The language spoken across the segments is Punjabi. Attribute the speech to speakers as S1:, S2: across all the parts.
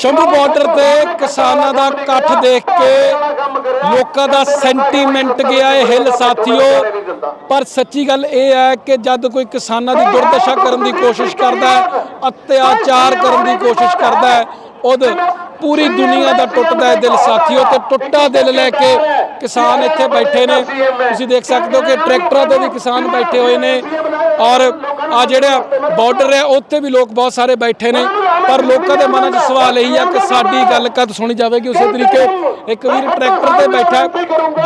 S1: ਸ਼ੰਭੂ ਬਾਰਡਰ ਤੇ ਕਿਸਾਨਾਂ ਦਾ ਇਕੱਠ ਦੇਖ ਕੇ ਲੋਕਾਂ ਦਾ ਸੈਂਟੀਮੈਂਟ ਗਿਆ ਹੈ ਹਿੱਲ ਸਾਥੀਓ। ਪਰ ਸੱਚੀ ਗੱਲ ਇਹ ਹੈ ਕਿ ਜਦ ਕੋਈ ਕਿਸਾਨਾਂ ਦੀ ਦੁਰਦਸ਼ਾ ਕਰਨ ਦੀ ਕੋਸ਼ਿਸ਼ ਕਰਦਾ ਹੈ ਅਤਿਆਚਾਰ ਕਰਨ ਦੀ ਕੋਸ਼ਿਸ਼ ਕਰਦਾ ਹੈ ਉਦ ਪੂਰੀ ਦੁਨੀਆ ਦਾ ਟੁੱਟਦਾ ਹੈ ਦਿਲ ਸਾਥੀਓ ਤੇ ਟੁੱਟਾ ਦਿਲ ਲੈ ਕੇ ਕਿਸਾਨ ਇੱਥੇ ਬੈਠੇ ਨੇ। ਤੁਸੀਂ ਦੇਖ ਸਕਦੇ ਹੋ ਕਿ ਟਰੈਕਟਰਾਂ ਤੇ ਵੀ ਕਿਸਾਨ ਬੈਠੇ ਹੋਏ ਨੇ ਔਰ ਆ ਜਿਹੜਾ ਬਾਰਡਰ ਹੈ ਉੱਥੇ ਵੀ ਲੋਕ ਬਹੁਤ ਸਾਰੇ ਬੈਠੇ ਨੇ। ਪਰ ਲੋਕਾਂ ਦੇ ਮਨਾਂ 'ਚ ਸਵਾਲ ਇਹੀ ਆ ਕਿ ਸਾਡੀ ਗੱਲ ਕਦ ਸੁਣੀ ਜਾਵੇਗੀ? ਉਸੇ ਤਰੀਕੇ ਇੱਕ ਵੀਰ ਟਰੈਕਟਰ ਤੇ ਬੈਠਾ ਹੈ,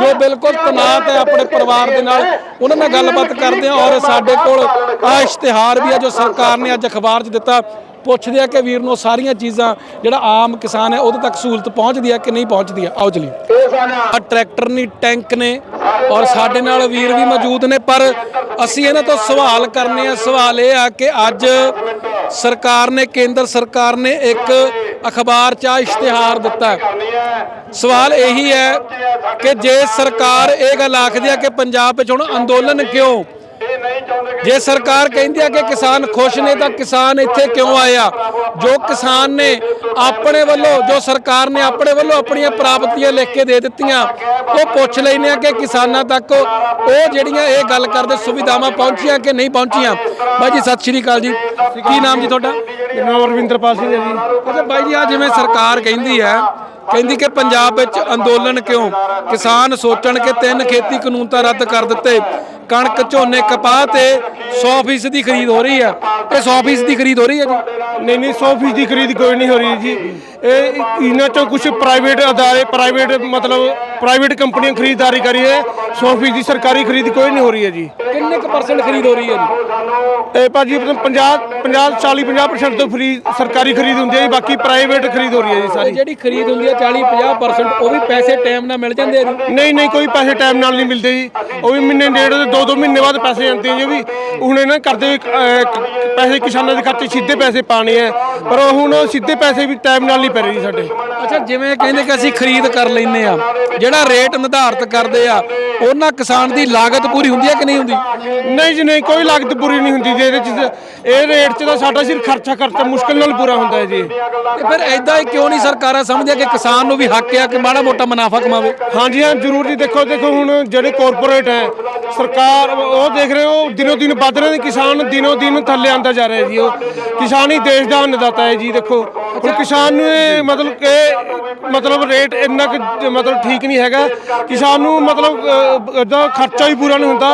S1: ਜੋ ਬਿਲਕੁਲ ਤਨਾਤ ਹੈ ਆਪਣੇ ਪਰਿਵਾਰ ਦੇ ਨਾਲ ਉਹਨਾਂ ਨਾਲ ਗੱਲਬਾਤ ਕਰਦੇ ਆ ਔਰ ਸਾਡੇ ਕੋਲ ਆ ਇਸ਼ਤਿਹਾਰ ਵੀ ਹੈ ਜੋ ਸਰਕਾਰ ਨੇ ਅੱਜ ਅਖਬਾਰ 'ਚ ਦਿੱਤਾ। ਪੁੱਛਦੇ ਆ ਕਿ ਵੀਰ ਨੂੰ ਸਾਰੀਆਂ ਚੀਜ਼ਾਂ ਜਿਹੜਾ ਆਮ ਕਿਸਾਨ ਹੈ ਉਹਦੇ ਤੱਕ ਸਹੂਲਤ ਪਹੁੰਚਦੀ ਹੈ ਕਿ ਨਹੀਂ ਪਹੁੰਚਦੀ ਹੈ ਆਓ ਚਲੀਏ। ਆ ਟਰੈਕਟਰ ਨਹੀਂ ਟੈਂਕ ਨੇ ਔਰ ਸਾਡੇ ਨਾਲ ਵੀਰ ਵੀ ਮੌਜੂਦ ਨੇ, ਪਰ ਅਸੀਂ ਇਹਨਾਂ ਤੋਂ ਸਵਾਲ ਕਰਨੇ ਆ। ਸਵਾਲ ਇਹ ਆ ਕਿ ਅੱਜ ਸਰਕਾਰ ਨੇ, ਕੇਂਦਰ ਸਰਕਾਰ ਨੇ ਇੱਕ ਅਖਬਾਰ 'ਚ ਆ ਇਸ਼ਤਿਹਾਰ ਦਿੱਤਾ ਸਵਾਲ ਇਹੀ ਹੈ ਕਿ ਜੇ ਸਰਕਾਰ ਇਹ ਗੱਲ ਆਖਦੀ ਹੈ ਕਿ ਪੰਜਾਬ ਵਿੱਚ ਹੁਣ ਅੰਦੋਲਨ ਕਿਉਂ ਜੇ ਸਰਕਾਰ ਕਹਿੰਦੀ ਆ ਕਿ ਕਿਸਾਨ ਖੁਸ਼ ਨੇ ਤਾਂ ਕਿਸਾਨ ਇੱਥੇ ਕਿਉਂ ਆਇਆ? ਜੋ ਕਿਸਾਨ ਨੇ ਆਪਣੇ ਵੱਲੋਂ ਜੋ ਸਰਕਾਰ ਨੇ ਆਪਣੇ ਵੱਲੋਂ ਆਪਣੀਆਂ ਪ੍ਰਾਪਤੀਆਂ ਲਿਖ ਕੇ ਦੇ ਦਿੱਤੀਆਂ ਉਹ ਪੁੱਛ ਲੈਨੇ ਆ ਕਿ ਕਿਸਾਨਾਂ ਤੱਕ ਉਹ ਜਿਹੜੀਆਂ ਇਹ ਗੱਲ ਕਰਦੇ ਸੁਵਿਧਾਵਾਂ ਪਹੁੰਚੀਆਂ ਕਿ ਨਹੀਂ ਪਹੁੰਚੀਆਂ? ਬਾਈ ਜੀ ਸਤਿ ਸ਼੍ਰੀ ਅਕਾਲ ਜੀ। ਕੀ ਨਾਮ ਜੀ ਤੁਹਾਡਾ?
S2: ਨਾਮ ਰਵਿੰਦਰਪਾਲ ਸਿੰਘ ਹੈ ਜੀ।
S1: ਅੱਛਾ ਬਾਈ ਜੀ ਆ ਜਿਵੇਂ ਸਰਕਾਰ ਕਹਿੰਦੀ ਹੈ ਕਹਿੰਦੀ ਕਿ ਪੰਜਾਬ ਵਿੱਚ ਅੰਦੋਲਨ ਕਿਉਂ? ਕਿਸਾਨ ਸੋਚਣ ਕਿ ਤਿੰਨ ਖੇਤੀ ਕਾਨੂੰਨ ਤਾਂ ਰੱਦ ਕਰ ਦਿੱਤੇ। ਕਣਕ ਝੋਨੇ ਕਪਾਹ ਤੇ 100% ਦੀ ਖਰੀਦ ਹੋ ਰਹੀ ਹੈ ਇਹ 100% ਦੀ ਖਰੀਦ ਹੋ ਰਹੀ ਹੈ ਜੀ।
S2: ਨਹੀਂ ਨਹੀਂ 100% ਦੀ ਖਰੀਦ ਕੋਈ ਨਹੀਂ ਹੋ ਰਹੀ ਜੀ। ਇਹ ਇਹਨਾਂ ਚੋਂ ਕੁਝ ਪ੍ਰਾਈਵੇਟ ਅਦਾਰੇ ਪ੍ਰਾਈਵੇਟ ਮਤਲਬ ਪ੍ਰਾਈਵੇਟ ਕੰਪਨੀਆਂ ਖਰੀਦਦਾਰੀ ਕਰੀ ਹੈ। 100% ਦੀ ਸਰਕਾਰੀ ਖਰੀਦ ਕੋਈ ਨਹੀਂ ਹੋ ਰਹੀ ਹੈ ਜੀ।
S1: ਕਿੰਨੇ ਕੁ ਪਰਸੈਂਟ ਖਰੀਦ ਹੋ ਰਹੀ ਹੈ ਜੀ?
S2: ਇਹ ਭਾਜੀ 50 50 40 50% ਤੋਂ ਫਰੀ ਸਰਕਾਰੀ ਖਰੀਦ ਹੁੰਦੀ ਹੈ ਜੀ ਬਾਕੀ ਪ੍ਰਾਈਵੇਟ ਖਰੀਦ ਹੋ ਰਹੀ ਹੈ ਜੀ ਸਾਰੀ।
S1: ਜਿਹੜੀ ਖਰੀਦ ਹੁੰਦੀ ਹੈ 40 50% ਉਹ ਵੀ ਪੈਸੇ ਟਾਈਮ ਨਾਲ ਮਿਲ ਜਾਂਦੇ ਆ ਜੀ?
S2: ਨਹੀਂ ਨਹੀਂ ਕੋਈ ਪੈਸੇ ਟਾਈਮ ਨਾਲ ਨਹੀਂ ਮਿਲਦੇ ਜੀ। ਉਹ ਵੀ ਮਹੀਨੇ ਡੇਢ ਦੇ ਦੋ ਦੋ ਮਹੀਨੇ ਬਾਅਦ ਪੈਸੇ ਆਉਂਦੇ ਜੀ। ਉਹ ਵੀ ਹੁਣ ਇਹਨਾਂ ਕਰਦੇ ਪੈਸੇ ਕਿਸਾਨਾਂ ਦੇ ਖਾਤੇ ਸਿੱਧੇ ਪੈਸੇ ਪਾਣੇ ਆ ਪਰ ਉਹ ਹੁਣ ਸਿੱਧੇ ਪੈਸੇ ਵੀ ਟਾਈਮ ਨਾਲ ਨਹੀਂ ਪੈ ਰਹੇ ਜੀ ਸਾਡੇ।
S1: ਅੱਛਾ ਜਿਵੇਂ ਕਹਿੰਦੇ ਕਿ ਅਸੀਂ ਖਰੀਦ ਕਰ ਲੈਨੇ ਆ ਜਿਹੜਾ ਰੇਟ ਨਿਰਧਾਰਤ ਕਰਦੇ ਆ ਉਹਨਾਂ ਕਿਸਾਨ ਦੀ ਲਾਗਤ ਪੂਰੀ ਹੁੰਦੀ ਹੈ ਕਿ ਨਹੀਂ ਹੁੰਦੀ?
S2: ਨਹੀਂ ਜੀ ਨਹੀਂ ਕੋਈ ਲਾਗਤ ਪੂਰੀ ਨਹੀਂ ਹੁੰਦੀ ਜੀ ਇਹਦੇ 'ਚ ਇਹ ਰੇਟ 'ਚ ਤਾਂ ਸਾਡਾ ਸਿਰ ਖਰਚਾ ਖਰਚਾ ਮੁਸ਼ਕਲ ਨਾਲ ਪੂਰਾ ਹੁੰਦਾ ਹੈ ਜੀ।
S1: ਤੇ ਫਿਰ ਐਦਾਂ ਹੀ ਕਿਉਂ ਨਹੀਂ ਸਰਕਾਰਾਂ ਸਮਝਦੀਆਂ ਕਿ ਕਿਸਾਨ ਨੂੰ ਵੀ ਹੱਕ ਆ ਕਿ ਮਾੜਾ ਮੋਟਾ ਮੁਨਾਫਾ ਕਮਾਵੇ?
S2: ਹਾਂਜੀ ਹਾਂ ਜ਼ਰੂਰ ਜੀ ਦੇਖੋ ਦੇਖੋ ਹੁਣ ਜਿਹੜੇ ਕਾਰਪੋਰੇਟ ਹੈ ਸਰਕਾਰ ਉਹ ਦੇਖ ਰਹੇ ਹੋ ਦਿਨੋ ਦਿਨ ਵੱਧ ਰਹੇ ਨੇ ਕਿਸਾਨ ਦਿਨੋ ਦਿਨ ਥੱਲੇ ਆਂਦਾ ਜਾ ਰਿਹਾ ਜੀ ਉਹ ਕਿਸਾਨ ਹੀ ਦੇਸ਼ ਦਾ ਅੰਨਦਾਤਾ ਹੈ ਜੀ, ਦੇਖੋ। ਹੁਣ ਕਿਸਾਨ ਨੂੰ ਇਹ ਮਤਲਬ ਕਿ ਮਤਲਬ ਰੇਟ ਇੰਨਾ ਕੁ ਮਤਲਬ ਠੀਕ ਨਹੀਂ ਹੈਗਾ। ਕਿਸਾਨ ਨੂੰ ਮਤਲਬ ਦਾ ਖਰਚਾ ਹੀ ਪੂਰਾ ਨਹੀਂ ਹੁੰਦਾ,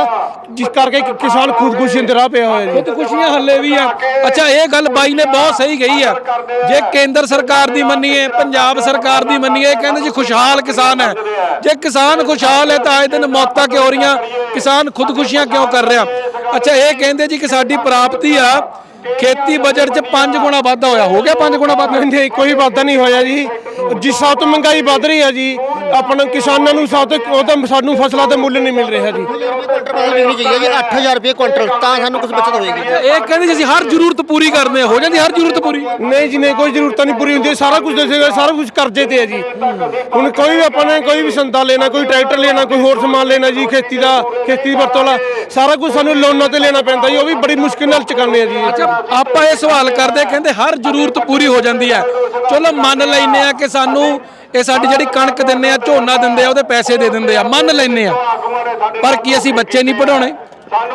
S2: ਜਿਸ ਕਰਕੇ ਕਿਸਾਨ ਖੁਦਕੁਸ਼ੀ ਦੇ ਰਾਹ ਪਿਆ ਹੋਇਆ ਜੀ।
S1: ਖੁਦ ਹੱਲੇ ਵੀ ਆ। ਅੱਛਾ, ਇਹ ਗੱਲ ਬਾਈ ਨੇ ਬਹੁਤ ਸਹੀ ਕਹੀ ਆ। ਜੇ ਕੇਂਦਰ ਸਰਕਾਰ ਦੀ ਮੰਨੀਏ, ਪੰਜਾਬ ਸਰਕਾਰ ਦੀ ਮੰਨੀਏ ਕਹਿੰਦੇ ਜੀ ਖੁਸ਼ਹਾਲ ਕਿਸਾਨ ਹੈ। ਜੇ ਕਿਸਾਨ ਖੁਸ਼ਹਾਲ ਹੈ ਤਾਂ ਆਏ ਦਿਨ ਮੌਤਾਂ ਕਿਉਂ ਹੋ ਰਹੀਆਂ? ਕਿਸਾਨ ਖੁਦਕੁਸ਼ੀਆਂ ਕਿਉਂ ਕਰ ਰਿਹਾ? ਅੱਛਾ, ਇਹ ਕਹਿੰਦੇ ਜੀ ਕਿ ਸਾਡੀ ਪ੍ਰਾਪਤੀ ਆ ਖੇਤੀ ਬਜਟ 'ਚ 5 ਗੁਣਾ ਵਾਧਾ ਹੋਇਆ। ਹੋ ਗਿਆ 5 ਗੁਣਾ ਵਾਧਾ?
S2: ਨਹੀਂ ਕੋਈ ਵਾਧਾ ਨਹੀਂ ਹੋਇਆ ਜੀ। ਜਿਸ ਹਿਸਾਬ ਤੋਂ ਮਹਿੰਗਾਈ ਵੱਧ ਰਹੀ ਹੈ ਜੀ ਆਪਣਾ ਕਿਸਾਨਾਂ ਨੂੰ ਹਿਸਾਬ ਤੋਂ ਉਹਦਾ ਸਾਨੂੰ ਫਸਲਾਂ ਦਾ ਮੁੱਲ ਨਹੀਂ ਮਿਲ ਰਿਹਾ ਜੀ।
S3: ਵਿਕਣੀ ਚਾਹੀਦੀ ਹੈ ਜੀ 8000 ਰੁਪਏ ਕੁਇੰਟਲ ਤਾਂ ਸਾਨੂੰ ਕੁਝ ਬਚਤ ਹੋਏਗੀ।
S1: ਇਹ ਕਹਿੰਦੇ ਜੀ ਅਸੀਂ ਹਰ ਜ਼ਰੂਰਤ ਪੂਰੀ ਕਰਦੇ ਹਾਂ। ਹੋ ਜਾਂਦੀ ਹਰ ਜ਼ਰੂਰਤ ਪੂਰੀ?
S2: ਨਹੀਂ ਜੀ ਨਹੀਂ ਕੋਈ ਜ਼ਰੂਰਤਾਂ ਨਹੀਂ ਪੂਰੀ ਹੁੰਦੀ। ਸਾਰਾ ਕੁਝ ਦੱਸੇਗਾ ਸਾਰਾ ਕੁਝ ਕਰਜ਼ੇ ਤੇ ਹੈ ਜੀ। ਹੁਣ ਕੋਈ ਵੀ ਆਪਾਂ ਨੇ ਕੋਈ ਵੀ ਸੰਦਾ ਲੈਣਾ ਕੋਈ ਟਰੈਕਟਰ ਲੈਣਾ ਕੋਈ ਹੋਰ ਸਮਾਨ ਲੈਣਾ ਜੀ ਖੇਤੀ ਦਾ ਖੇਤੀ ਦੀ ਵਰਤੋਂ ਵਾਲਾ ਸਾਰਾ ਕੁਝ ਸਾਨੂੰ ਲੋਨਾਂ ਤੇ ਲੈਣਾ ਪੈਂਦਾ ਜੀ। ਉਹ ਵੀ ਬੜੀ ਮੁਸ਼ਕਿਲ ਨਾਲ ਚੁਕਾਉਂਦੇ ਆ ਜੀ।
S1: ਅੱਛਾ ਆਪਾਂ ਇਹ ਸਵਾਲ ਕਰਦੇ ਕਹਿੰਦੇ ਹਰ ਜ਼ਰੂਰਤ ਪੂਰੀ ਹੋ ਜਾਂਦੀ ਹੈ। ਚਲੋ ਮੰਨ ਲੈਨੇ ਆ ਕਿ ਸਾਨੂੰ ਇਹ ਸਾਡੀ ਜਿਹੜੀ ਕਣਕ ਦਿੰਦੇ ਆ, ਝੋਨਾ ਦਿੰਦੇ ਆ, ਉਹਦੇ ਪੈਸੇ ਦੇ ਦਿੰਦੇ ਆ। ਮੰਨ ਲੈਨੇ ਆ ਪਰ ਕੀ ਅਸੀਂ ਬੱਚੇ ਨਹੀਂ ਪੜਾਉਣੇ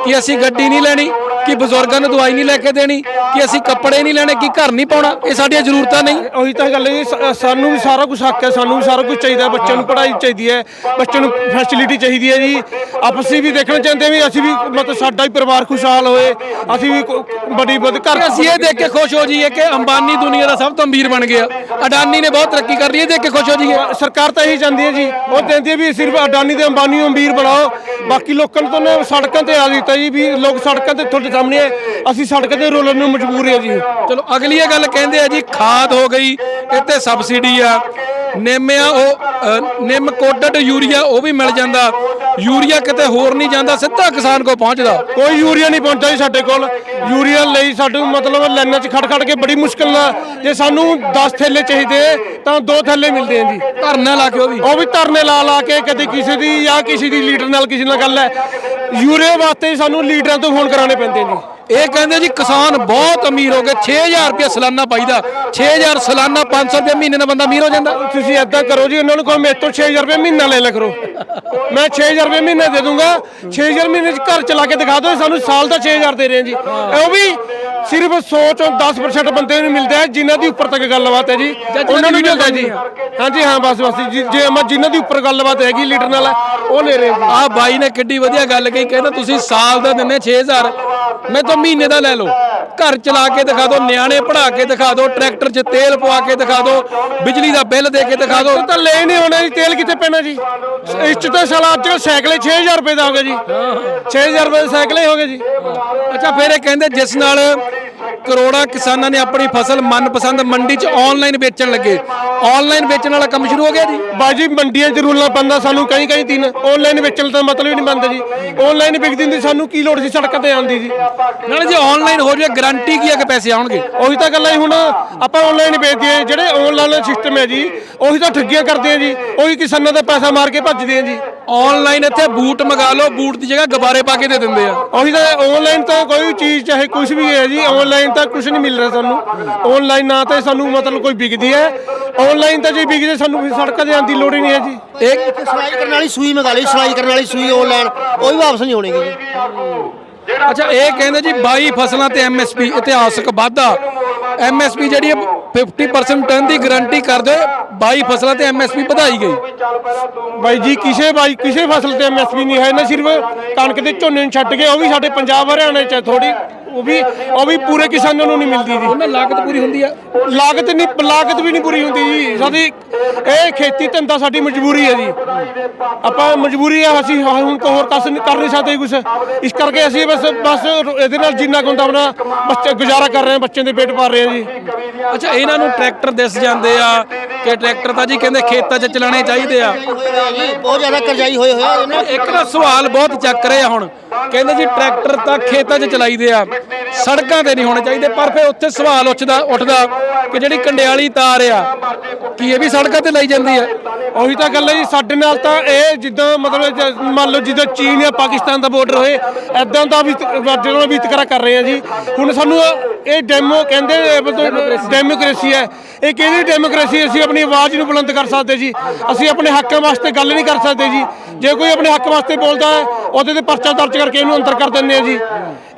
S1: ਕਿ ਅਸੀਂ ਗੱਡੀ ਨਹੀਂ ਲੈਣੀ ਕਿ ਬਜ਼ੁਰਗਾਂ ਨੂੰ ਦਵਾਈ ਨਹੀਂ ਲੈ ਕੇ ਦੇਣੀ ਕਿ ਅਸੀਂ ਕੱਪੜੇ ਨਹੀਂ ਲੈਣੇ ਕਿ ਘਰ ਨਹੀਂ ਪਾਉਣਾ ਇਹ ਸਾਡੀਆਂ ਜ਼ਰੂਰਤਾਂ ਨਹੀਂ।
S2: ਉਹੀ ਤਾਂ ਗੱਲ ਹੈ ਜੀ, ਸਾਨੂੰ ਵੀ ਸਾਰਾ ਕੁਝ ਹੱਕ ਹੈ ਸਾਨੂੰ ਵੀ ਸਾਰਾ ਕੁਝ ਚਾਹੀਦਾ ਹੈ, ਬੱਚਿਆਂ ਨੂੰ ਪੜ੍ਹਾਈ ਚਾਹੀਦੀ ਹੈ ਬੱਚਿਆਂ ਨੂੰ ਫੈਸਿਲਿਟੀ ਚਾਹੀਦੀ ਹੈ ਜੀ। ਆਪਸੀ ਵੀ ਦੇਖਣਾ ਚਾਹੁੰਦੇ ਹਾਂ ਵੀ ਅਸੀਂ ਵੀ ਮਤਲਬ ਸਾਡਾ ਵੀ ਪਰਿਵਾਰ ਖੁਸ਼ਹਾਲ ਹੋਏ ਅਸੀਂ ਵੀ ਕੋ- ਬੜੀ ਬਦ ਘਰ
S1: ਅਸੀਂ ਇਹ ਦੇਖ ਕੇ ਖੁਸ਼ ਹੋ ਜਾਈਏ ਕਿ ਅੰਬਾਨੀ ਦੁਨੀਆ ਦਾ ਸਭ ਤੋਂ ਅਮੀਰ ਬਣ ਗਿਆ। ਅਡਾਨੀ ਨੇ ਬਹੁਤ ਤਰੱਕੀ ਕਰ ਲਈ ਇਹ ਦੇਖ ਕੇ ਖੁਸ਼ ਹੋ ਜਾਈਏ।
S2: ਸਰਕਾਰ ਤਾਂ ਇਹੀ ਚਾਹੁੰਦੀ ਹੈ ਜੀ ਉਹ ਕਹਿੰਦੀ ਹੈ ਵੀ ਸਿਰਫ ਅਡਾਨੀ ਤੇ ਅੰਬਾਨੀ ਨੂੰ ਅਮੀਰ ਬਣਾਓ ਬਾਕੀ ਲੋਕਾਂ ਨੂੰ ਤਾਂ ਉਹਨੇ ਸੜਕਾਂ ਤੇ ਆ ਦਿੱਤਾ ਜੀ ਵੀ ਲੋਕ ਸੜਕਾਂ ਤੇ ਤੁਹਾਡੇ ਸਾਹਮਣੇ ਹੈ ਅਸੀਂ ਸੜਕਾਂ ਤੇ ਰੋਲਣ ਨੂੰ ਮਜਬੂਰ ਹਾਂ ਜੀ।
S1: ਚਲੋ ਅਗਲੀ ਇਹ ਗੱਲ ਕਹਿੰਦੇ ਆ ਜੀ ਖਾਦ ਹੋ ਗਈ ਇੱਥੇ ਸਬਸਿਡੀ ਆ। ਨਿੰਮ ਆ ਉਹ ਅ, ਨਿੰਮ ਕੋਟਡ ਯੂਰੀਆ ਉਹ ਵੀ ਮਿਲ ਜਾਂਦਾ। ਯੂਰੀਆ ਕਿਤੇ ਹੋਰ ਨਹੀਂ ਜਾਂਦਾ ਸਿੱਧਾ ਕਿਸਾਨ ਕੋਲ ਪਹੁੰਚਦਾ।
S2: ਕੋਈ ਯੂਰੀਆ ਨਹੀਂ ਪਹੁੰਚਦਾ ਜੀ ਸਾਡੇ ਕੋਲ। ਯੂਰੀਆ ਲਈ ਸਾਨੂੰ ਮਤਲਬ ਲਾਈਨਾਂ 'ਚ ਖੜ ਖੜ ਕੇ ਬੜੀ ਮੁਸ਼ਕਲ ਨਾਲ ਜੇ ਸਾਨੂੰ 10 ਥੈਲੇ ਚਾਹੀਦੇ ਤਾਂ ਦੋ ਥੈਲੇ ਮਿਲਦੇ ਆ ਜੀ।
S1: ਧਰਨਾ ਲਾ ਕੇ ਉਹ ਵੀ।
S2: ਉਹ ਵੀ ਧਰਨੇ ਲਾ ਲਾ ਕੇ ਕਦੇ ਕਿਸੇ ਦੀ ਜਾਂ ਕਿਸੇ ਦੀ ਲੀਡਰ ਨਾਲ ਕਿਸੇ ਨਾਲ ਗੱਲ ਹੈ। ਯੂਰੀਆ ਵਾਸਤੇ ਸਾਨੂੰ ਲੀਡਰਾਂ ਤੋਂ ਫੋਨ ਕਰਾਉਣੇ ਪੈਂਦੇ ਜੀ।
S1: ਇਹ ਕਹਿੰਦੇ ਜੀ ਕਿਸਾਨ ਬਹੁਤ ਅਮੀਰ ਹੋ ਗਏ 6000 ਰੁਪਏ ਸਾਲਾਨਾ ਪਾਈਦਾ। 6000 ਸਾਲਾਨਾ 500 ਰੁਪਏ ਮਹੀਨੇ ਦਾ ਬੰਦਾ ਅਮੀਰ ਹੋ ਜਾਂਦਾ।
S2: ਤੁਸੀਂ ਐਦਾਂ ਕਰੋ ਜੀ, ਉਹਨਾਂ ਨੂੰ ਕਹੋ ਮੇਰੇ ਤੋਂ 6000 ਰੁਪਏ ਮਹੀਨਾ ਲੈ ਲਿਆ ਕਰੋ। ਮੈਂ 6000 ਰੁਪਏ ਮਹੀਨਾ ਦੇ ਦੂੰਗਾ। 6000 ਮਹੀਨੇ ਚ ਘਰ ਚਲਾ ਕੇ ਦਿਖਾ ਦਿਓ, ਸਾਨੂੰ ਸਾਲ ਦਾ 6000 ਦੇ ਰਹੇ ਜੀ। ਉਹ ਵੀ ਸਿਰਫ 100 ਚੋਂ 10% ਬੰਦੇ ਨੂੰ ਮਿਲਦਾ ਹੈ ਜਿਨ੍ਹਾਂ ਦੀ ਉੱਪਰ ਤੱਕ ਗੱਲਬਾਤ ਹੈ ਜੀ। ਉਹਨਾਂ ਨੂੰ ਮਿਲਦਾ ਜੀ। ਹਾਂਜੀ ਹਾਂ ਬਸ ਬਸ ਜੀ। ਜੇ ਮੈਂ ਜਿਨ੍ਹਾਂ ਦੀ ਉੱਪਰ ਗੱਲਬਾਤ ਹੈਗੀ ਲੀਡਰ ਨਾਲ ਉਹ ਲੈ ਰਹੇ ਜੀ
S1: ਆਹ ਬਾਈ ਨੇ ਕਿੱਡੀ ਵਧੀਆ ਗੱਲ ਕਹੀ। ਕਹਿੰਦਾ ਤੁਸੀਂ ਸਾਲ ਦਾ ਦਿੰਦੇ 6000 ਮੈਂ ਤਾਂ ਮਹੀਨੇ ਦਾ ਲੈ ਲਓ ਘਰ ਚਲਾ ਕੇ ਦਿਖਾ ਦਿਓ ਨਿਆਣੇ ਪੜਾ ਕੇ ਦਿਖਾ ਦਿਓ ਟਰੈਕਟਰ 'ਚ ਤੇਲ ਪਵਾ ਕੇ ਦਿਖਾ ਦਿਓ ਬਿਜਲੀ ਦਾ ਬਿੱਲ ਦੇ ਕੇ ਦਿਖਾ ਦਿਓ।
S2: ਤਾਂ ਲੈ ਨਹੀਂ ਹੋਣਾ ਜੀ ਤੇਲ ਕਿੱਥੇ ਪੈਣਾ ਜੀ? ਇਸ ਚ ਤਾਂ ਸਾਲਾ ਅੱਜ ਕੱਲ੍ਹ ਸਾਈਕਲ ਹੀ 6000 ਰੁਪਏ ਦਾ ਹੋ ਗਿਆ ਜੀ। 6000 ਰੁਪਏ ਦਾ ਸਾਈਕਲ ਹੀ ਹੋ ਗਿਆ ਜੀ।
S1: ਅੱਛਾ ਫਿਰ ਇਹ ਕਹਿੰਦੇ ਜਿਸ ਨਾਲ ਕਰੋੜਾਂ ਕਿਸਾਨਾਂ ਨੇ ਆਪਣੀ ਫਸਲ ਮਨਪਸੰਦ ਮੰਡੀ 'ਚ ਆਨਲਾਈਨ ਵੇਚਣ ਲੱਗੇ। ਆਨਲਾਈਨ ਵੇਚਣ ਵਾਲਾ ਕੰਮ ਸ਼ੁਰੂ ਹੋ ਗਿਆ ਜੀ?
S2: ਬਾਜੀ ਮੰਡੀਆਂ 'ਚ ਰੂਲਾਂ ਪੈਂਦਾ ਸਾਨੂੰ ਕਈ ਕਈ ਦਿਨ। ਆਨਲਾਈਨ ਵੇਚਣ ਦਾ ਮਤਲਬ ਹੀ ਨਹੀਂ ਬਣਦਾ ਜੀ। ਆਨਲਾਈਨ ਵਿਕਦੀ ਹੁੰਦੀ ਸਾਨੂੰ ਕੀ ਲੋੜ ਸੀ ਸੜਕਾਂ ਤੇ ਆਉਂਦੀ ਜੀ?
S1: ਨਾਲੇ ਜੇ ਆਨਲਾਈਨ ਹੋ ਜਾਵੇ ਗਾਰੰਟੀ ਕੀ ਹੈ ਕਿ ਪੈਸੇ ਆਉਣਗੇ?
S2: ਉਹੀ ਤਾਂ ਗੱਲ ਹੈ ਹੁਣ। ਆਪਾਂ ਆਨਲਾਈਨ ਵੇਚਦੇ ਆ ਜਿਹੜੇ ਆਨਲਾਈਨ ਸਿਸਟਮ ਹੈ ਜੀ ਉਹੀ ਤਾਂ ਠੱਗੀਆਂ ਕਰਦੇ ਆ ਜੀ। ਉਹੀ ਕਿਸਾਨਾਂ ਦਾ ਪੈਸਾ ਮਾਰ ਕੇ ਭੱਜਦੇ ਆ ਜੀ।
S1: ਆਨਲਾਈਨ ਇੱਥੇ ਬੂਟ ਮੰਗਾ ਲਓ ਬੂਟ ਦੀ ਜਗ੍ਹਾ ਗੁਬਾਰੇ ਪਾ ਕੇ ਦੇ ਦਿੰਦੇ ਆ।
S2: ਉਹੀ ਤਾਂ ਆਨਲਾਈਨ ਤਾਂ ਕੋਈ ਚੀਜ਼ ਚਾਹੇ ਕੁਝ ਵੀ ਹੈ ਜੀ ਆਨਲਾਈਨ ਤਾਂ ਕੁਝ ਨਹੀਂ ਮਿਲ ਰਿਹਾ ਸਾਨੂੰ। ਆਨਲਾਈਨ ਨਾ ਤਾਂ ਸਾਨੂੰ ਮਤਲਬ ਕੋਈ ਵਿਕਦੀ ਹੈ। ਆਨਲਾਈਨ ਤਾਂ ਜੇ ਵਿਕਦੇ ਸਾਨੂੰ ਫਿਰ ਸੜਕਾਂ ਤੇ ਆਉਣ ਦੀ ਲੋੜ ਹੀ ਨਹੀਂ ਹੈ ਜੀ।
S1: ਇਹ
S3: ਇੱਕ ਸਿਲਾਈ ਕਰਨ ਵਾਲੀ ਸੂਈ ਮੰਗਾ ਲਈ ਸਿਲਾਈ ਕਰਨ ਵਾਲੀ ਸੂਈ ਆਨਲਾਈਨ ਉਹ ਵੀ ਵਾਪਸ ਨਹੀਂ ਹੋਣੀਗੀ ਜੀ।
S1: ਅੱਛਾ ਇਹ ਕਹਿੰਦੇ ਜੀ 22 ਫਸਲਾਂ ਤੇ ਐਮਐਸਪੀ ਇਤਿਹਾਸਕ ਵਾਧਾ। ਐਮਐਸਪੀ ਜਿਹੜੀ ਹੈ 50% ਟਨ ਦੀ ਗਾਰੰਟੀ ਕਰਦੇ ਹੋਏ 22 ਫਸਲਾਂ ਤੇ ਐਮਐਸਪੀ ਵਧਾਈ ਗਈ।
S2: ਬਾਈ ਜੀ, ਕਿਸੇ ਬਾਈ, ਕਿਸੇ ਫਸਲ ਤੇ ਐਮਐਸਪੀ ਨਹੀਂ ਹੈ ਨਾ ਸਿਰਫ ਕਣਕ ਤੇ ਝੋਨੇ ਨੂੰ ਛੱਡ ਕੇ, ਉਹ ਵੀ ਸਾਡੇ ਪੰਜਾਬ, ਹਰਿਆਣਾ ਚ ਥੋੜੀ ਉਹ ਵੀ ਉਹ ਵੀ ਪੂਰੇ ਕਿਸਾਨਾਂ ਨੂੰ ਨਹੀਂ ਮਿਲਦੀ ਜੀ।
S1: ਉਹਨਾਂ ਲਾਗਤ ਪੂਰੀ ਹੁੰਦੀ ਆ?
S2: ਲਾਗਤ ਨਹੀਂ ਲਾਗਤ ਵੀ ਨਹੀਂ ਪੂਰੀ ਹੁੰਦੀ ਜੀ। ਸਾਡੀ ਇਹ ਖੇਤੀ ਧੰਦਾ ਸਾਡੀ ਮਜਬੂਰੀ ਹੈ ਜੀ। ਆਪਾਂ ਮਜਬੂਰੀ ਹੈ ਅਸੀਂ ਹੁਣ ਤੋਂ ਹੋਰ ਕਸ ਨਹੀਂ ਕਰ ਨਹੀਂ ਸਕਦੇ ਕੁਝ ਇਸ ਕਰਕੇ ਅਸੀਂ ਬਸ ਬਸ ਇਹਦੇ ਨਾਲ ਜਿੰਨਾ ਕੁ ਹੁੰਦਾ ਆਪਣਾ ਬੱਚੇ ਗੁਜ਼ਾਰਾ ਕਰ ਰਹੇ ਹਾਂ ਬੱਚਿਆਂ ਦੇ ਪੇਟ ਪਾਲ ਰਹੇ ਹਾਂ ਜੀ।
S1: ਅੱਛਾ ਇਹਨਾਂ ਨੂੰ ਟਰੈਕਟਰ ਦਿਸ ਜਾਂਦੇ ਆ। ਕਿ ਟਰੈਕਟਰ ਤਾਂ ਜੀ ਕਹਿੰਦੇ ਖੇਤਾਂ 'ਚ ਚਲਾਣੇ ਚਾਹੀਦੇ ਆ।
S3: ਆ ਬਹੁਤ ਜ਼ਿਆਦਾ ਕਰਜ਼ਾਈ ਹੋਏ ਹੋਏ ਆ। ਇਹਨਾਂ
S1: ਇੱਕ ਨਾ ਸਵਾਲ ਬਹੁਤ ਚੱਕ ਰਹੇ ਆ ਹੁਣ। ਕਹਿੰਦੇ ਜੀ ਟਰੈਕਟਰ ਤਾਂ ਖੇਤਾਂ 'ਚ ਚਲਾਈਦੇ ਆ। ਸੜਕਾਂ ਤੇ ਨਹੀਂ ਹੋਣੇ ਚਾਹੀਦੇ ਪਰ ਫਿਰ ਉੱਥੇ ਸਵਾਲ ਉੱਠਦਾ ਉੱਠਦਾ ਕਿ ਜਿਹੜੀ ਕੰਡਿਆਲੀ ਤਾਰ ਆ ਕੀ ਇਹ ਵੀ ਸੜਕਾਂ ਤੇ ਲਈ ਜਾਂਦੀ ਆ
S2: ਉਹੀ ਤਾਂ ਗੱਲ ਹੈ ਜੀ ਸਾਡੇ ਨਾਲ ਤਾਂ ਇਹ ਜਿੱਦਾਂ ਮਤਲਬ ਮੰਨ ਲਓ ਜਿੱਦਾਂ ਚੀਨ ਜਾਂ ਪਾਕਿਸਤਾਨ ਦਾ ਬਾਰਡਰ ਹੋਏ ਐਦਾਂ ਦਾ ਵੀ ਜਿਹੜਾ ਵਿਤਕਰਾ ਕਰ ਰਹੇ ਆ ਜੀ। ਹੁਣ ਸਾਨੂੰ ਇਹ ਡੈਮੋ ਕਹਿੰਦੇ ਡੈਮੋਕ੍ਰੇਸੀ ਹੈ। ਇਹ ਕਿਹੜੀ ਡੈਮੋਕ੍ਰੇਸੀ ਅਸੀਂ ਆਪਣੀ ਆਵਾਜ਼ ਨੂੰ ਬੁਲੰਦ ਕਰ ਸਕਦੇ ਜੀ। ਅਸੀਂ ਆਪਣੇ ਹੱਕਾਂ ਵਾਸਤੇ ਗੱਲ ਨਹੀਂ ਕਰ ਸਕਦੇ ਜੀ। ਜੇ ਕੋਈ ਆਪਣੇ ਹੱਕ ਵਾਸਤੇ ਬੋਲਦਾ ਹੈ ਉਹਦੇ ਤੇ ਪਰਚਾ ਦਰਜ ਕਰਕੇ ਇਹਨੂੰ ਅੰਦਰ ਕਰ ਦਿੰਦੇ ਆ ਜੀ।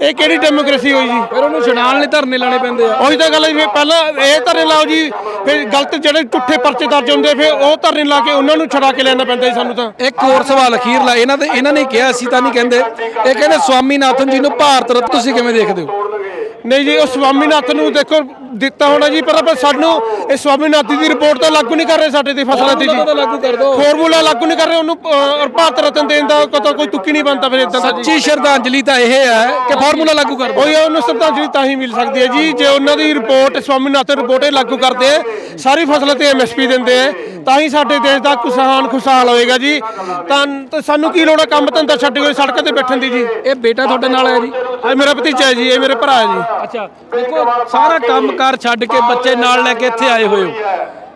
S2: ਇਹ ਕਿਹੜੀ ਡੈਮੋਕ੍ਰੇਸੀ ਹੋਈ ਜੀ?
S1: ਫਿਰ ਉਹਨੂੰ ਛਡਾਣ ਲਈ ਧਰਨੇ ਲਾਣੇ ਪੈਂਦੇ ਆ।
S2: ਉਹੀ ਤਾਂ ਗੱਲ ਹੈ ਫਿਰ ਪਹਿਲਾਂ ਇਹ ਧਰਨੇ ਲਾਓ ਜੀ ਫਿਰ ਗਲਤ ਜਿਹੜੇ ਝੂਠੇ ਪਰਚੇ ਦਰਜ ਹੁੰਦੇ ਫਿਰ ਉਹ ਧਰਨੇ ਲਾ ਕੇ ਉਹਨਾਂ ਨੂੰ ਛੁਡਾ ਕੇ ਲੈਣਾ ਪੈਂਦਾ ਜੀ ਸਾਨੂੰ ਤਾਂ।
S1: ਇੱਕ ਹੋਰ ਸਵਾਲ ਅਖੀਰਲਾ ਇਹਨਾਂ ਦੇ ਇਹਨਾਂ ਨੇ ਕਿਹਾ ਅਸੀਂ ਤਾਂ ਨਹੀਂ ਕਹਿੰਦੇ। ਇਹ ਕਹਿੰਦੇ ਸਵਾਮੀਨਾਥਨ ਜੀ ਨੂੰ ਭਾਰਤ ਰਤਨ ਤੁਸੀਂ ਕਿਵੇਂ ਦੇਖਦੇ ਹੋ?
S2: ਨਹੀਂ ਜੀ ਉਹ ਸਵਾਮੀਨਾਥਨ ਨੂੰ ਦੇਖੋ ਦਿੱਤਾ ਹੋਣਾ ਜੀ ਪਰ ਆਪਾਂ ਸਾਨੂੰ ਇਹ ਸਵਾਮੀਨਾਥਨ ਦੀ ਰਿਪੋਰਟ ਤਾਂ ਲਾਗੂ ਨਹੀਂ ਕਰ ਰਹੇ ਸਾਡੇ ਤੇ ਫਸਲਾਂ ਤੇ ਜੀ।
S1: ਫਾਰਮੂਲਾ ਲਾਗੂ ਕਰ ਦਿਓ।
S2: ਫਾਰਮੂਲਾ ਲਾਗੂ ਨਹੀਂ ਕਰ ਰਹੇ ਉਹਨੂੰ ਅਹ, ਭਾਰਤ ਰਤਨ ਦੇਣ ਦਾ ਕੋਈ ਕੋਈ ਤੁੱਕੀ ਨਹੀਂ ਬਣਦਾ ਫਿਰ ਇਦਾਂ ਦਾ ਜੀ।
S1: ਸੱਚੀ ਸ਼ਰਧਾਂਜਲੀ ਤਾਂ ਇਹ ਹੈ ਕਿ ਫਾਰਮੂਲਾ ਲਾਗੂ ਕਰ ਦਿਓ
S2: ਉਹੀ ਆ, ਉਹਨੂੰ ਸ਼ਰਧਾਂਜਲੀ ਤਾਂ ਹੀ ਮਿਲ ਸਕਦੀ ਹੈ ਜੀ ਜੇ ਉਹਨਾਂ ਦੀ ਰਿਪੋਰਟ ਸਵਾਮੀਨਾਥਨ ਰਿਪੋਰਟ ਇਹ ਲਾਗੂ ਕਰਦੇ ਆ ਸਾਰੀ ਫਸਲਾਂ ਤੇ ਐਮਐਸਪੀ ਦਿੰਦੇ ਆ ਤਾਂ ਹੀ ਸਾਡੇ ਦੇਸ਼ ਦਾ ਕਿਸਾਨ ਖੁਸ਼ਹਾਲ ਹੋਏਗਾ ਜੀ। ਤਾਂ ਤਾਂ ਸਾਨੂੰ ਕੀ ਲੋੜ ਹੈ ਕੰਮ ਧੰਦਾ ਛੱਡ ਕੇ ਸੜਕਾਂ ਤੇ ਬੈਠਣ ਦੀ ਜੀ?
S1: ਇਹ ਬੇਟਾ ਤੁਹਾਡੇ ਨਾਲ ਹੈ ਜੀ?
S2: ਇਹ ਮੇਰਾ ਭਤੀਜਾ ਹੈ ਜੀ ਇਹ ਮੇਰੇ ਭਰਾ ਹੈ ਜੀ।
S1: ਅੱਛਾ ਦੇਖੋ ਸਾਰਾ ਘਰ ਛੱਡ ਕੇ ਬੱਚੇ ਨਾਲ ਲੈ ਕੇ ਇੱਥੇ ਆਏ ਹੋਏ ਹੋ।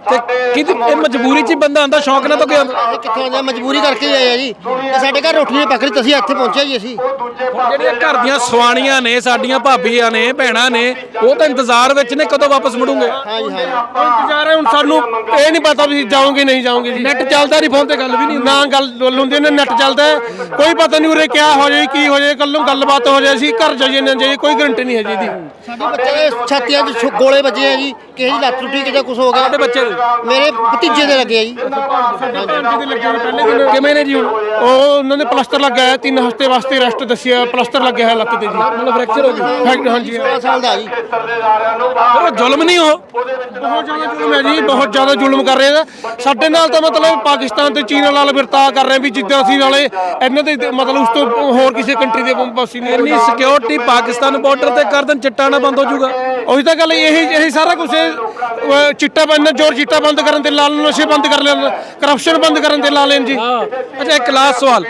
S1: ਤੇ ਕਿਤੇ ਇਹ ਮਜਬੂਰੀ 'ਚ ਹੀ ਬੰਦਾ ਆਂਦਾ ਸ਼ੌਂਕ ਨਾਲ ਤਾਂ ਕੋਈ ਆਉਂਦਾ।
S3: ਇਹ ਕਿੱਥੋਂ ਆਉਂਦੇ? ਆ? ਮਜਬੂਰੀ ਕਰਕੇ ਹੀ ਆਏ ਆ ਜੀ। ਤੇ ਸਾਡੇ ਘਰ ਰੋਟੀ ਨਹੀਂ ਪੱਕ ਰਹੀ ਤੁਸੀਂ ਇੱਥੇ ਪਹੁੰਚੇ ਜੀ ਅਸੀਂ।
S1: ਜਿਹੜੀਆਂ ਘਰ ਦੀਆਂ ਸਵਾਣੀਆਂ ਨੇ ਸਾਡੀਆਂ ਭਾਬੀਆਂ ਨੇ ਭੈਣਾਂ ਨੇ ਉਹ ਤਾਂ ਇੰਤਜ਼ਾਰ ਵਿੱਚ ਨੇ ਕਦੋਂ ਵਾਪਸ ਮੁੜੂਗੇ?
S3: ਹਾਂ ਜੀ ਹਾਂ ਜੀ।
S2: ਇੰਤਜ਼ਾਰ ਹੈ ਹੁਣ ਸਾਨੂੰ ਇਹ ਨਹੀਂ ਪਤਾ ਵੀ ਜਾਓਗੇ ਨਹੀਂ ਜਾਓਗੇ ਜੀ।
S1: ਨੈਟ ਚੱਲਦਾ ਨਹੀਂ ਫੋਨ ਤੇ ਗੱਲ ਵੀ ਨਹੀਂ ਹੁੰਦੀ।
S2: ਨਾ ਗੱਲ ਗੱਲ ਹੁੰਦੀ ਨੇ ਨੈਟ ਚੱਲਦਾ। ਹੈ। ਕੋਈ ਪਤਾ ਨਹੀਂ ਉਰੇ ਕਿਆ ਹੋ ਜਾਏ ਕੀ ਹੋ ਜਾਏ ਕੱਲ ਨੂੰ ਗੱਲਬਾਤ ਹੋ ਜਾਏ ਅਸੀਂ ਘਰ ਜਾਈਏ ਨਾ ਜਾਈਏ ਕੋਈ ਗਰੰਟੀ ਨਹੀਂ ਹੈ ਜੀ ਦੀ
S3: ਸਾਡੇ ਬੱਚੇ ਦੇ ਛਾਤੀਆਂ 'ਚ ਛੁ- ਗੋਲੇ ਵੱਜੇ ਆ ਜੀ। ਦੀ ਲੱਤ ਟੁੱਟੀ ਕਿਤੇ ਕੁਝ ਹੋ ਗਿਆ।
S1: ਸਾਡੇ ਬੱਚੇ ਦੇ।
S3: ਮੇਰੇ ਭਤੀਜੇ ਦੇ ਲੱਗੇ ਆ ਜੀ।
S2: ਪਹਿਲੇ ਦਿਨ
S1: ਕਿਵੇਂ ਨੇ ਜੀ ਹੁਣ?
S2: ਉਹ ਉਹਨਾਂ ਨੇ ਪਲਸਟਰ ਲੱਗਿਆ ਹੈ ਤਿੰਨ ਹਫ਼ਤੇ ਵਾਸਤੇ ਰੈਸਟ ਦੱਸਿਆ ਪਲਸਟਰ ਲੱਗਿਆ ਹੈ ਲੱਕ ਤੇ ਜੀ।
S1: ਮਤਲਬ ਫ੍ਰੈਕਚਰ ਹੋ
S2: ਫੈਕਟ ਹਾਂਜੀ।
S3: 16 ਸਾਲ ਦਾ ਜੀ।
S1: ਫਿਰ ਉਹ ਜ਼ੁਲਮ ਨਹੀਂ ਉਹ?
S2: ਬਹੁਤ ਜ਼ਿਆਦਾ ਜ਼ੁਲਮ ਹੈ ਜੀ ਬਹੁਤ ਜ਼ਿਆਦਾ ਜ਼ੁਲਮ ਕਰ ਰਹੇ ਆ। ਸਾਡੇ ਨਾਲ ਤਾਂ ਮਤਲਬ ਪਾਕਿਸਤਾਨ ਤੇ ਚੀਨ ਨਾਲ ਵਰਤਾਅ ਕਰ ਰਹੇ ਵੀ ਜਿੱਦਾਂ ਅਸੀਂ ਨਾਲੇ ਇਹਨਾਂ ਦੇ ਮਤਲਬ ਉਸ ਤੋਂ ਹੋਰ ਕਿਸੇ ਕੰਟਰੀ ਦੇ ਵਾਸੀ ਨਹੀਂ
S1: ਇੰਨੀ ਸਿਕਿਉਰਿਟੀ ਪਾਕਿਸਤਾਨ ਬਾਰਡਰ ਤੇ ਕਰ ਦੇਣ ਚਿੱਟਾ ਨਾ ਬੰਦ ਹੋ ਜਾਊਗਾ।
S2: ਉਹੀ ਤਾਂ ਗੱਲ ਇਹੀ ਇਹੀ ਸਾਰਾ ਕੁਝ ਚਿੱਟਾ ਬੰਦ, ਜੋਰ ਚਿੱਟਾ ਬੰਦ ਕਰਨ ਤੇ ਲਾਲ ਨਸ਼ੇ ਬੰਦ ਕਰ ਲੈਣ ਕਰਪਸ਼ਨ ਬੰਦ ਕਰਨ ਤੇ ਲਾ ਲੈਣ ਜੀ।
S1: ਅੱਛਾ, ਇੱਕ ਲਾਸਟ ਸਵਾਲ।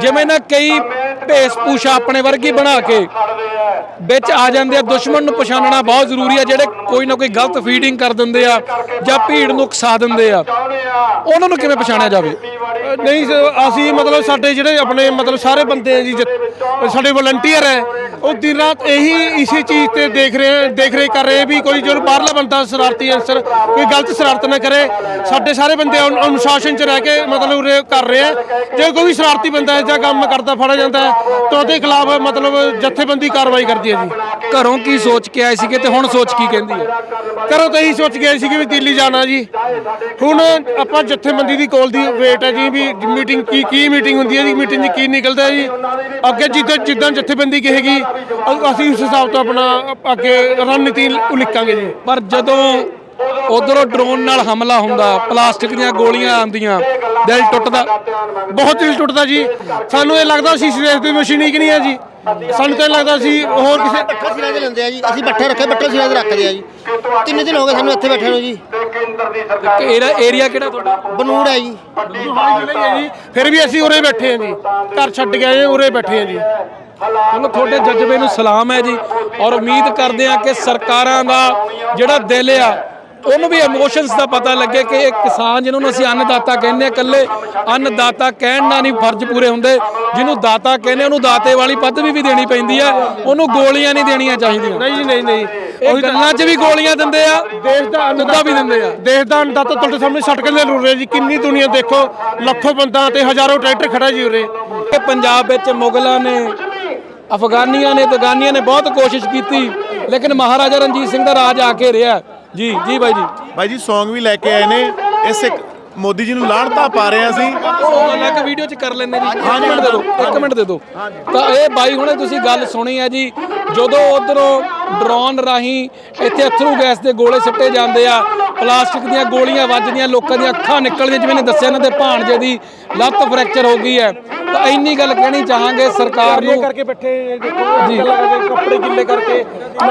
S1: ਜਿਵੇਂ ਨਾ ਕਈ ਭੇਸ ਭੂਸ਼ਾ ਆਪਣੇ ਵਰਗੀ ਬਣਾ ਕੇ ਵਿੱਚ ਆ ਜਾਂਦੇ ਆ। ਦੁਸ਼ਮਣ ਨੂੰ ਪਛਾਣਨਾ ਬਹੁਤ ਜ਼ਰੂਰੀ ਆ, ਜਿਹੜੇ ਕੋਈ ਨਾ ਕੋਈ ਗਲਤ ਫੀਡਿੰਗ ਕਰ ਦਿੰਦੇ ਆ ਜਾਂ ਭੀੜ ਨੂੰ ਉਕਸਾ ਦਿੰਦੇ ਆ। ਉਹਨਾਂ ਨੂੰ ਕਿਵੇਂ ਪਛਾਣਿਆ ਜਾਵੇ?
S2: ਨਹੀਂ ਅਸੀਂ ਮਤਲਬ ਸਾਡੇ ਜਿਹੜੇ ਆਪਣੇ ਮਤਲਬ ਸਾਰੇ ਬੰਦੇ ਆ ਜੀ ਜਿ- ਸਾਡੇ ਵਲੰਟੀਅਰ ਹੈ, ਉਹ ਦਿਨ ਰਾਤ ਇਹੀ ਇਸੇ ਚੀਜ਼ ਤੇ ਦੇਖ ਰਹੇ ਦੇਖ ਰਹੇ ਕਰ ਰਹੇ ਵੀ ਕੋਈ ਜੋ ਬਾਹਰਲਾ ਬੰਦਾ ਸ਼ਰਾਰਤੀ ਅਨਸਰ, ਕੋਈ ਗਲਤ ਸ਼ਰਾਰਤ ਨਾ ਕਰੇ। ਸਾਡੇ ਸਾਰੇ ਬੰਦੇ ਅਨੁ- ਅਨੁਸ਼ਾਸਨ ਚ ਰਹਿ ਕੇ ਮਤਲਬ ਉਰੇ ਕਰ ਰਹੇ ਆ। ਜੇ ਕੋਈ ਵੀ ਸ਼ਰਾਰਤੀ ਬੰਦਾ ਇਹ ਜਿਹਾ ਕੰਮ ਕਰਦਾ, ਫੜਿਆ ਜਾਂਦਾ, ਤਾਂ ਉਹਦੇ ਖਿਲਾਫ ਮਤਲਬ ਜਥੇਬੰਦੀ ਕਾਰਵਾਈ ਕਰਦੀ ਹੈ ਜੀ।
S1: ਘਰੋਂ ਕੀ ਸੋਚ ਕੇ ਆਏ ਸੀਗੇ ਤੇ ਹੁਣ ਸੋਚ ਕੀ ਕਹਿੰਦੀ ਹੈ?
S2: ਕਰੋ ਤਾਂ ਇਹੀ ਸੋਚ ਗਏ ਸੀ ਕਿ ਵੀ ਦਿੱਲੀ ਜਾਣਾ ਜੀ। ਹੁਣ ਆਪਾਂ ਜਥੇਬੰਦੀ ਦੀ ਕੋਲ ਦੀ ਵੇਟ ਹੈ ਜੀ ਵੀ ਮੀਟਿੰਗ ਕੀ ਕੀ ਮੀਟਿੰਗ ਹੁੰਦੀ ਹੈ ਜੀ, ਮੀਟਿੰਗ 'ਚ ਕੀ ਨਿਕਲਦਾ ਹੈ ਜੀ? ਅੱਗੇ ਜਿੱਦਾਂ ਜਿੱਦਾਂ ਜਥੇਬੰਦੀ ਕਹੇਗੀ, ਅ- ਅਸੀਂ ਉਸ ਹਿਸਾਬ ਤੋਂ ਆਪਣਾ ਅੱਗੇ ਰਣਨੀਤੀ ਉਲੀਕਾਂਗੇ ਜੀ।
S1: ਪਰ ਜਦੋਂ ਉਧਰੋਂ ਡਰੋਨ ਨਾਲ ਹਮਲਾ ਹੁੰਦਾ, ਪਲਾਸਟਿਕ ਦੀਆਂ ਗੋਲੀਆਂ ਆਉਂਦੀਆਂ, ਦਿਲ ਟੁੱਟਦਾ।
S2: ਬਹੁਤ ਦਿਲ ਟੁੱਟਦਾ ਜੀ। ਸਾਨੂੰ ਇਹ ਲੱਗਦਾ ਅਸੀਂ ਇਸ ਦੀ ਮਸ਼ੀਨ ਹੀ ਨਹੀਂ ਹੈ ਜੀ? ਸਾਨੂੰ ਤਾਂ ਲੱਗਦਾ ਸੀ ਹੋਰ ਕਿਸੇ
S3: ਬੱਠਾ ਸਿਰਾਂ 'ਤੇ ਲੈਂਦੇ ਆ ਜੀ। ਅਸੀਂ ਬੱਠੇ ਰੱਖੇ ਬੱਠੇ ਸਿਰਾਂ 'ਤੇ ਰੱਖਦੇ ਆ ਜੀ। ਤਿੰਨ ਦਿਨ ਹੋ ਗਏ ਸਾਨੂੰ ਇੱਥੇ ਬੈਠੇ ਨੂੰ ਜੀ?
S1: ਇਹਦਾ ਏਰੀਆ ਕਿਹੜਾ ਤੁਹਾਡਾ?
S3: ਬਨੂੜ ਹੈ ਜੀ।
S2: ਜ਼ਿਲ੍ਹਾ ਹੀ ਹੈ ਜੀ ਫਿਰ ਵੀ ਅਸੀਂ ਉਰੇ ਬੈਠੇ ਹਾਂ ਜੀ। ਘਰ ਛੱਡ ਕੇ ਆਏ ਉਰੇ ਬੈਠੇ ਹਾਂ ਜੀ।
S1: ਚਲੋ ਤੁਹਾਡੇ ਜਜ਼ਬੇ ਨੂੰ ਸਲਾਮ ਹੈ ਜੀ। ਔਰ ਉਮੀਦ ਕਰਦੇ ਆ ਕਿ ਸਰਕਾਰਾਂ ਦਾ ਜਿਹੜਾ ਦਿਲ ਆ ਉਹਨੂੰ ਵੀ ਇਮੋਸ਼ਨਸ ਦਾ ਪਤਾ ਲੱਗੇ ਕਿ ਇਹ ਕਿਸਾਨ ਜਿਹਨੂੰ ਅਸੀਂ ਅੰਨਦਾਤਾ ਕਹਿੰਦੇ ਆ ਇਕੱਲੇ ਅੰਨਦਾਤਾ ਕਹਿਣ ਨਾਲ ਨਹੀਂ ਫਰਜ਼ ਪੂਰੇ ਹੁੰਦੇ। ਜਿਹਨੂੰ ਦਾਤਾ ਕਹਿੰਦੇ ਉਹਨੂੰ ਦਾਤੇ ਵਾਲੀ ਪਦਵੀ ਵੀ ਦੇਣੀ ਪੈਂਦੀ ਆ। ਉਹਨੂੰ ਗੋਲੀਆਂ ਨਹੀਂ ਦੇਣੀਆਂ ਚਾਹੀਦੀਆਂ।
S2: ਨਹੀਂ ਜੀ ਨਹੀਂ ਨਹੀਂ।
S1: ਇਹ ਗੱਲਾਂ 'ਚ ਵੀ ਗੋਲੀਆਂ ਦਿੰਦੇ ਆ
S2: ਦੇਸ਼ ਦਾ
S1: ਮੁੱਦਾ ਵੀ ਦਿੰਦੇ ਆ।
S2: ਦੇਸ਼ ਦਾ ਅੰਨਦਾਤਾ ਤੁਹਾਡੇ ਸਾਹਮਣੇ ਸਟਕ ਦੇ ਰੁਲ ਰਿਹਾ ਜੀ? ਕਿੰਨੀ ਦੁਨੀਆ ਦੇਖੋ ਲੱਖੋਂ ਬੰਦਾ ਤੇ ਹਜ਼ਾਰੋਂ ਟਰੈਕਟਰ ਖੜਾ ਜੀ ਉਰੇ।
S1: ਕਿ ਪੰਜਾਬ ਵਿੱਚ ਮੁਗਲਾਂ ਨੇ ਅਫਗਾਨੀਆਂ ਨੇ ਤਗਾਨੀਆਂ ਨੇ ਬਹੁਤ ਕੋਸ਼ਿਸ਼ ਕੀਤੀ। ਲੇਕਿਨ ਮਹਾਰਾਜਾ ਰਣਜੀਤ ਸਿੰਘ ਦਾ ਰਾਜ ਆ ਕੇ ਰਿਹਾ। ਜੀ ਜੀ ਬਾਈ ਜੀ।
S4: ਬਾਈ ਜੀ Song ਵੀ ਲੈ ਕੇ ਆਏ ਨੇ। ਇਸ ਇੱਕ ਮੋਦੀ ਜੀ ਨੂੰ ਲਾਹਣਤਾ ਪਾ ਰਹੇ
S1: ਉਹ ਅਲੱਗ ਵੀਡੀਓ ਚ ਕਰ ਲੈਂਦੇ ਜੀ। ਇੱਕ ਮਿੰਟ ਦੇ ਦਿਓ ਇੱਕ ਮਿੰਟ ਦੇ ਦਿਓ। ਤਾਂ ਇਹ ਬਾਈ ਹੁਣੇ ਤੁਸੀਂ ਗੱਲ ਸੁਣੀ ਹੈ ਜੀ। ਜਦੋਂ ਉਧਰੋਂ ਡਰੋਨ ਰਾਹੀਂ ਇੱਥੇ ਅਥਰੂ ਗੈਸ ਦੇ ਗੋਲੇ ਸਿੱਟੇ ਜਾਂਦੇ ਆ ਪਲਾਸਟਿਕ ਦੀਆਂ ਗੋਲੀਆਂ ਵੱਜਦੀਆਂ ਲੋਕਾਂ ਦੀਆਂ ਅੱਖਾਂ ਨਿਕਲਦੀਆਂ ਜਿਵੇਂ ਨੇ ਦੱਸਿਆ ਇਹਨਾਂ ਦੇ ਭਾਣਜੇ ਦੀ ਲੱਤ ਫ੍ਰੈਕਚਰ ਹੋ ਗਈ ਹੈ। ਤਾਂ ਇੰਨੀ ਗੱਲ ਕਹਿਣੀ ਚਾਹਾਂਗੇ ਸਰਕਾਰ ਨੂੰ।
S2: ਕਰਕੇ ਬੈਠੇ ਦੇਖੋ
S1: ਜੀ।
S2: ਕੱਪੜੇ ਗਿੱਲੇ ਕਰਕੇ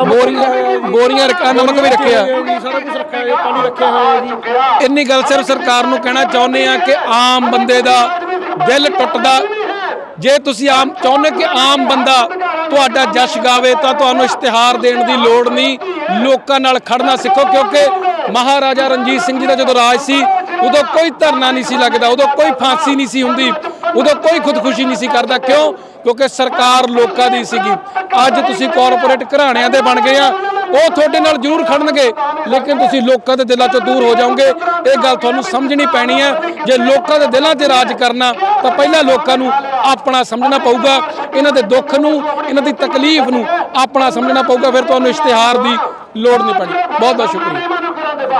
S1: ਬੋਰੀਆਂ ਬੋਰੀਆਂ ਨਮਕ ਵੀ ਰੱਖਿਆ।
S2: ਜੀ ਸਾਰਾ ਕੁਝ ਰੱਖਿਆ ਹੋਇਆ ਪਾਣੀ ਰੱਖਿਆ ਹੋਇਆ ਜੀ।
S1: ਇੰਨੀ ਗੱਲ ਸਿਰਫ ਸਰਕਾਰ ਨੂੰ ਕਹਿਣਾ ਚਾਹੁੰਦੇ ਆ ਕਿ ਆਮ ਬੰਦੇ ਦਾ ਦਿਲ ਟੁੱਟਦਾ। ਜੇ ਤੁਸੀਂ ਆਮ ਚਾਹੁੰਦੇ ਕਿ ਆਮ ਬੰਦਾ ਤੁਹਾਡਾ ਜਸ਼ ਗਾਵੇ ਤਾਂ ਤੁਹਾਨੂੰ ਇਸ਼ਤਿਹਾਰ ਦੇਣ ਦੀ ਲੋੜ ਨਹੀਂ। ਲੋਕਾਂ ਨਾਲ ਖੜਨਾ ਸਿੱਖੋ ਕਿਉਂਕਿ ਮਹਾਰਾਜਾ ਰਣਜੀਤ ਸਿੰਘ ਜੀ ਦਾ ਜਦੋਂ ਰਾਜ ਸੀ, ਉਦੋਂ ਕੋਈ ਧਰਨਾ ਨਹੀਂ ਸੀ ਲੱਗਦਾ, ਉਦੋਂ ਕੋਈ ਫਾਂਸੀ ਨਹੀਂ ਸੀ ਹੁੰਦੀ, ਉਦੋਂ ਕੋਈ ਖੁਦਕੁਸ਼ੀ ਨਹੀਂ ਸੀ ਕਰਦਾ। ਕਿਉਂ? ਕਿਉਂਕਿ ਸਰਕਾਰ ਲੋਕਾਂ ਦੀ ਸੀਗੀ। ਅੱਜ ਤੁਸੀਂ ਕਾਰਪੋਰੇਟ ਘਰਾਣਿਆਂ ਦੇ ਬਣ ਗਏ ਆ ਉਹ ਤੁਹਾਡੇ ਨਾਲ ਜ਼ਰੂਰ ਖੜਨਗੇ। ਲੇਕਿਨ ਤੁਸੀਂ ਲੋਕਾਂ ਦੇ ਦਿਲਾਂ ਤੋਂ ਦੂਰ ਹੋ ਜਾਓਗੇ। ਇਹ ਗੱਲ ਤੁਹਾਨੂੰ ਸਮਝਣੀ ਪੈਣੀ ਹੈ। ਜੇ ਲੋਕਾਂ ਦੇ ਦਿਲਾਂ ਤੇ ਰਾਜ ਕਰਨਾ, ਤਾਂ ਪਹਿਲਾਂ ਲੋਕਾਂ ਨੂੰ ਆਪਣਾ ਸਮਝਣਾ ਪਊਗਾ। ਇਹਨਾਂ ਦੇ ਦੁੱਖ ਨੂੰ, ਇਹਨਾਂ ਦੀ ਤਕਲੀਫ ਨੂੰ ਆਪਣਾ ਸਮਝਣਾ ਪਊਗਾ। ਫਿਰ ਤੁਹਾਨੂੰ ਇਸ਼ਤਿਹਾਰ ਦੀ ਲੋੜ ਨਹੀਂ ਪੈਣੀ। ਬਹੁਤ ਬਹੁਤ ਸ਼ੁਕਰੀਆ।